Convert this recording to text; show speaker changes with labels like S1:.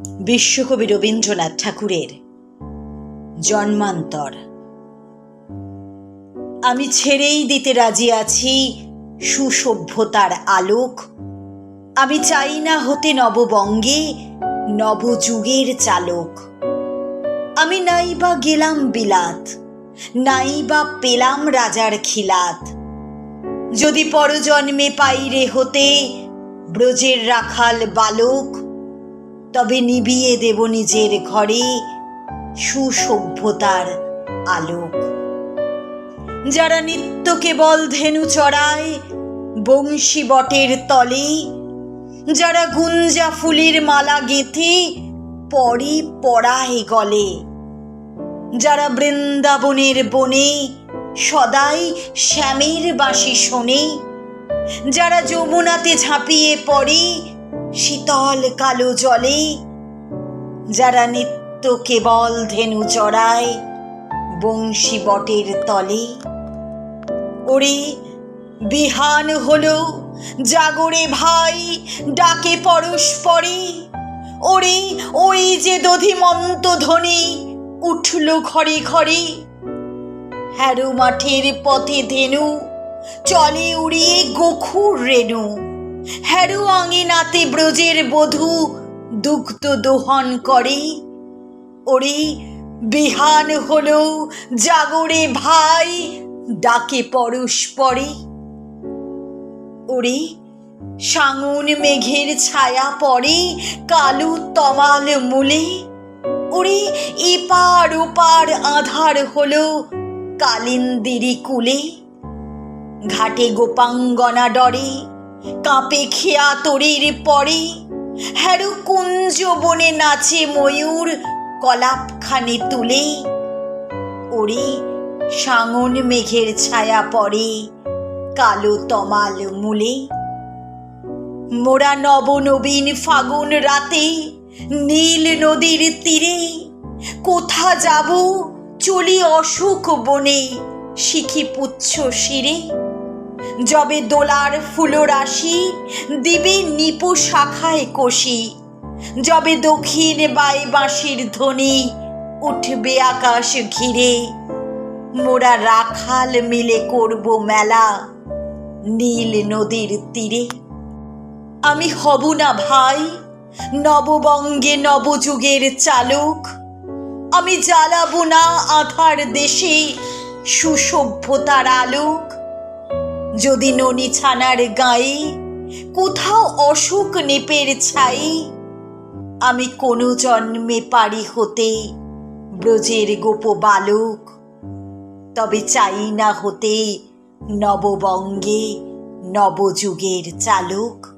S1: বিশ্বকবি রবীন্দ্রনাথ ঠাকুরের জন্মান্তর। আমি ছেড়েই দিতে রাজি আছি সুসভ্যতার আলোক। আমি চাই না হতে নববঙ্গে নবযুগের চালক। আমি নাই বা গেলাম বিলাত, নাই বা পেলাম রাজার খিলাত। যদি পরজন্মে পাইরে হতে ব্রজের রাখাল বালক তবে নিবিয়ে দেব নিজের ঘরে সুসভ্যতার আলোক। যারা নিত্য কেবল ধেনু চড়ায়, বংশী বটের তলে, যারা গুঞ্জা ফুলের মালা গেঁথে, পরে পড়ায় গলে। যারা বৃন্দাবনের বনে, সদাই শ্যামের বাঁশি শোনে। যারা যমুনাতে ঝাঁপিয়ে পড়ে শীতল কালো জলে, যারা নিত্য কেবল ধেনু চড়ায় বংশী বটের তলে। ওরে, বিহান হলো, জাগরে ভাই, ডাকে পরস্পরে। ওরে, ওই যে দধিমন্ত ধ্বনি, উঠল ঘরে ঘরে। হ্যারো মাঠের পথে ধেনু, চলে উড়িয়ে গোখুর রেণু। হ্যারো আঙিনাতে ব্রজের বধূ দুগ্ধ দোহন করে। ওরে, বিহান হলো জাগরে ভাই, ডাকে পরস্পরে ওরে সাঙুন মেঘের ছায়া পড়ে কালু তমাল মূলে। ওরে, এপার ওপার আধার হলো কালিন্দিরি কুলে। ঘাটে গোপাঙ্গনা ডরে কাঁপে খেয়া তরির পরে। হ্যারো কুঞ্জ বনে নাচে ময়ূর কলাপখানি তুলে। ওরে সাঙন মেঘের ছায়া পড়ে কালো তমাল মূলে। মোরা নবনবীন ফাগুন রাতে নীল নদীর তীরে। কোথা যাব চলি অশোক বনে শিখি পুচ্ছ শিরে। যবে দোলার ফুলরাশি, দিবে নিপু শাখায় কষি। যবে দক্ষিণ বাই বাঁশির ধ্বনি, উঠবে আকাশ ঘিরে। মোরা রাখাল মিলে করব মেলা, নীল নদীর তীরে। আমি হব না ভাই, নববঙ্গে নবযুগের চালক। আমি জ্বালাবো না আধার দেশে, সুসভ্যতার আলোক। যদি ননি ছানার গায়ে কোথাও অসুখ নেপের ছাই, আমি কোনো জন্মে পারি হতে ব্রজের গোপ বালক। তবে চাই না হতে নববঙ্গে নবযুগের চালক।